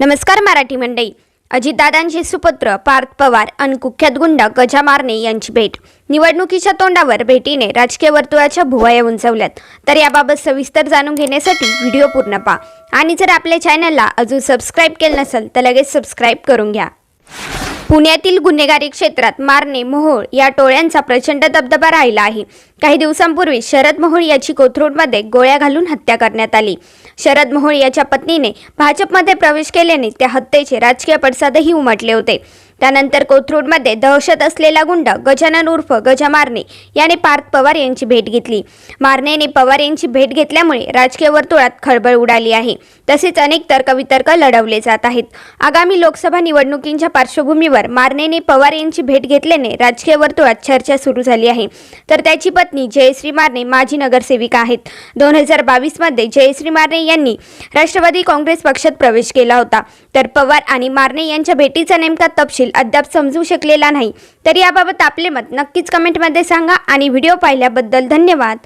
नमस्कार मराठी मंडई अजितदादांचे सुपुत्र पार्थ पवार आणि कुख्यात गुंड गजा मारणे यांची भेट. निवडणुकीच्या तोंडावर भेटीने राजकीय वर्तुळाच्या भुवया उंचवल्यात तर याबाबत सविस्तर जाणून घेण्यासाठी व्हिडिओ पूर्ण पहा. आणि जर आपल्या चॅनलला अजून सबस्क्राईब केलं नसेल तर लगेच सबस्क्राईब करून घ्या. पुण्यातील गुन्हेगारी क्षेत्रात मारणे मोहोळ या टोळ्यांचा प्रचंड दबदबा राहिला आहे. काही दिवसांपूर्वी शरद मोहोळ याची कोथरूडमध्ये गोळ्या घालून हत्या करण्यात आली. शरद मोहोळ याच्या पत्नीने भाजपमध्ये प्रवेश केल्याने त्या हत्येचे राजकीय पडसादही उमटले होते. त्यानंतर कोथरूडमध्ये दहशत असलेला गुंड गजानन उर्फ गजा मारणे याने पार्थ पवार यांची भेट घेतली. मारनेने पवार यांची भेट घेतल्यामुळे राजकीय वर्तुळात खळबळ उडाली आहे. तसेच अनेक तर्कवितर्क लढवले जात आहेत. आगामी लोकसभा निवडणुकींच्या पार्श्वभूमीवर मारनेने पवार यांची भेट घेतल्याने राजकीय वर्तुळात चर्चा सुरू झाली आहे. तर त्याची पत्नी जयश्री मारणे माजी नगरसेविका आहेत. दोन हजार बावीसमध्ये जयश्री मारणे यांनी राष्ट्रवादी काँग्रेस पक्षात प्रवेश केला होता. तर पवार आणि मारणे यांच्या भेटीचा नेमका तपशील अद्याप समजू शकलेला नाही. तर याबाबत आपले मत नक्कीच कमेंटमध्ये सांगा आणि व्हिडिओ पाहिल्याबद्दल धन्यवाद.